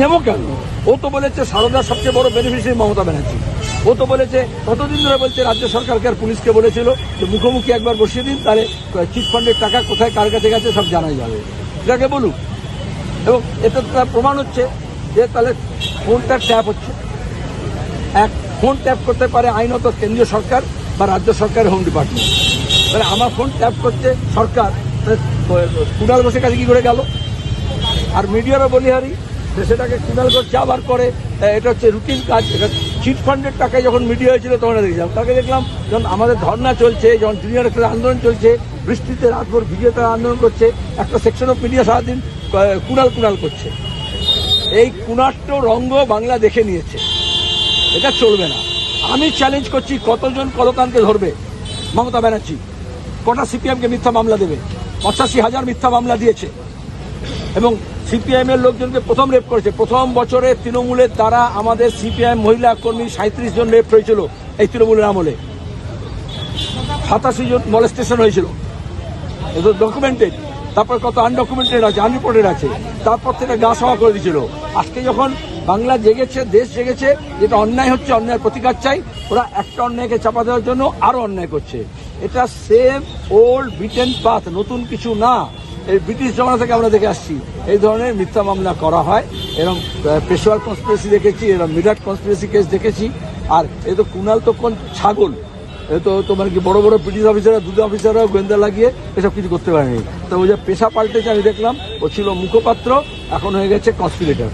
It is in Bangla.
নেব কেন? ও তো বলেছে সারদার সবচেয়ে বড় বেনিফিশিয়ারি মমতা ব্যানার্জি। ও তো বলেছে, কতদিন ধরে বলছে রাজ্য সরকারকে আর পুলিশকে বলেছিল যে মুখোমুখি একবার বসিয়ে দিন, তাহলে চিট ফান্ডের টাকা কোথায়, কার কাছে গেছে, সব জানা যাবে। এটাকে বলুক। এবং এতে তার প্রমাণ হচ্ছে যে তাহলে ফোনটা ট্যাপ হচ্ছে। এক ফোন ট্যাপ করতে পারে আইনত কেন্দ্রীয় সরকার বা রাজ্য সরকারের হোম ডিপার্টমেন্ট মানে আমার ফোন ট্যাপ করছে সরকার, তাহলে কুণাল ঘোষের কাছে কি করে গেল? আর মিডিয়ারও বলিহারি সেটাকে কুণাল ঘোষ আবার করে এটা হচ্ছে রুটিন কাজ এটা চিট ফান্ডের টাকায় যখন মিডিয়া হয়েছিল তখন এটা দেখলাম। তাকে দেখলাম যখন আমাদের ধর্না চলছে যখন জুনিয়র একটা আন্দোলন চলছে বৃষ্টিতে রাতভর ভিজে তারা আন্দোলন করছে একটা সেকশন অফ মিডিয়া সারাদিন আহ, কুণাল কুণাল করছে। এই কুণাট্য রঙ্গ বাংলা দেখে নিয়েছে। এটা চলবে না। আমি চ্যালেঞ্জ করছি কতজন কলকানকে ধরবে? মমতা ব্যানার্জি কটা সিপিএমকে মিথ্যা মামলা দেবে? পঁচাশি হাজার মিথ্যা মামলা দিয়েছে। এবং সিপিআইএম এর লোকজনকে প্রথম রেপ করেছে। প্রথম বছরে তৃণমূলের দ্বারা আমাদের সিপিআইএম মহিলা কর্মী সাঁত্রিশ জন রেপ হয়েছিল এই তৃণমূলের আমলে। সাতাশি জন মলেস্টেশন হয়েছিল। ডকুমেন্টেড তারপর কত আনডকুমেন্টেড আছে আনরিপোর্টেড আছে। তারপর থেকে গা সভা করে দিয়েছিল। আজকে যখন বাংলা জেগেছে, দেশ জেগেছে, যেটা অন্যায় হচ্ছে, অন্যায়ের প্রতিকার চাই, ওরা একটা অন্যায়কে চাপা দেওয়ার জন্য আরও অন্যায় করছে। এটা সেম ওল্ড ব্রিটেন পাথ নতুন কিছু না। এই ব্রিটিশ জমানা থেকে আমরা দেখে আসছি, এই ধরনের মিথ্যা মামলা করা হয় এরকম পেশোয়ার কনস্পিরেসি দেখেছি এরকম মিরাট কনস্পিরেসি কেস দেখেছি। আর এ তো কুনাল তো কোন ছাগল? এ তো তোমার কি বড় বড় ব্রিটিশ অফিসাররা দুধ অফিসাররা গোয়েন্দা লাগিয়ে এসব কিছু করতে পারেনি। তো ওই যে পেশা পাল্টেছে, আমি দেখলাম, ও ছিল মুখপাত্র, এখন হয়ে গেছে কনস্পিরেটর